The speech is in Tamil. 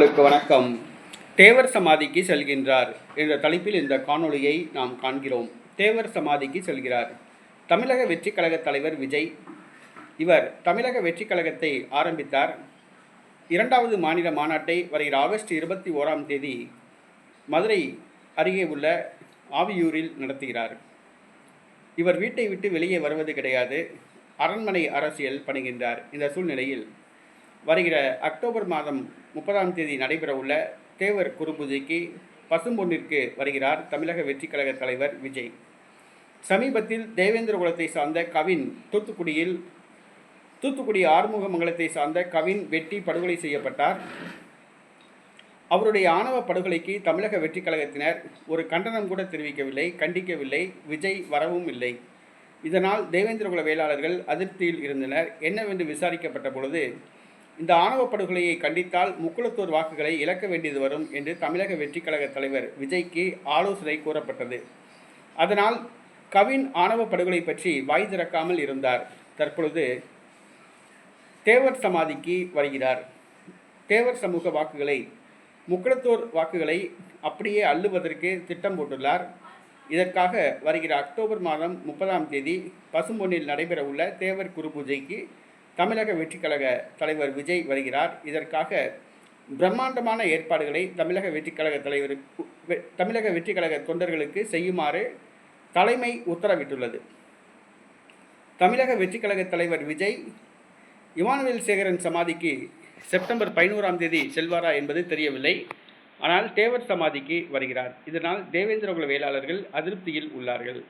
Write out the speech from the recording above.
உங்களுக்கு வணக்கம். தேவர் சமாதிக்கு செல்கின்றார் என்ற தலைப்பில் இந்த காணொளியை நாம் காண்கிறோம். தேவர் சமாதிக்கு செல்கிறார். தமிழக வெற்றிக் கழக தலைவர் விஜய். இவர் தமிழக வெற்றிக் கழகத்தை ஆரம்பித்தார். இரண்டாவது மாநில மாநாட்டை வருகிற ஆகஸ்ட் இருபத்தி ஓராம் தேதி மதுரை அருகே உள்ள ஆவியூரில் நடத்துகிறார். இவர் வீட்டை விட்டு வெளியே வருவது கிடையாது. அரண்மனை அரசியல் பணிகின்றார். இந்த சூழ்நிலையில் வருகிற அக்டோபர் மாதம் முப்பதாம் தேதி நடைபெறவுள்ள தேவர் குரு பசும்பொன்னிற்கு வருகிறார் தமிழக வெற்றிக் கழக தலைவர் விஜய். சமீபத்தில் தேவேந்திர குலத்தை சார்ந்த கவின் தூத்துக்குடியில் தூத்துக்குடி ஆறுமுகமங்கலத்தை சார்ந்த கவின் வெட்டி படுகொலை செய்யப்பட்டார். அவருடைய ஆணவ படுகொலைக்கு தமிழக வெற்றிக் கழகத்தினர் ஒரு கண்டனம் கூட தெரிவிக்கவில்லை கண்டிக்கவில்லை விஜய் வரவும் இல்லை. இதனால் தேவேந்திரகுல வேளாளர்கள் அதிருப்தியில் இருந்தனர். என்னவென்று விசாரிக்கப்பட்ட பொழுது இந்த ஆணவ படுகொலையை கண்டித்தால் முக்குளத்தூர் வாக்குகளை இழக்க வேண்டியது வரும் என்று தமிழக வெற்றி கழக தலைவர் விஜய்க்கு ஆலோசனை கூறப்பட்டது. அதனால் கவின் ஆணவ படுகொலை பற்றி வாய் திறக்காமல் இருந்தார். தற்பொழுது தேவர் சமாதிக்கு வருகிறார். தேவர் சமூக வாக்குகளை முக்குளத்தூர் வாக்குகளை அப்படியே அள்ளுவதற்கு திட்டம் போட்டுள்ளார். இதற்காக வருகிற அக்டோபர் மாதம் முப்பதாம் தேதி பசும்பொன்னில் நடைபெறவுள்ள தேவர் குரு பூஜைக்கு தமிழக வெற்றிக்கழக தலைவர் விஜய் வருகிறார். இதற்காக பிரம்மாண்டமான ஏற்பாடுகளை தமிழக வெற்றிக்கழக கழக தமிழக வெற்றிக்கழக தொண்டர்களுக்கு செய்யுமாறு தலைமை உத்தரவிட்டுள்ளது. தமிழக வெற்றிக்கழக தலைவர் விஜய் இமானுவேல் சேகரன் சமாதிக்கு செப்டம்பர் பதினோராம் தேதி செல்வாரா என்பது தெரியவில்லை. ஆனால் தேவர் சமாதிக்கு வருகிறார். இதனால் தேவேந்திரகுல வேளாளர்கள் அதிருப்தியில் உள்ளார்கள்.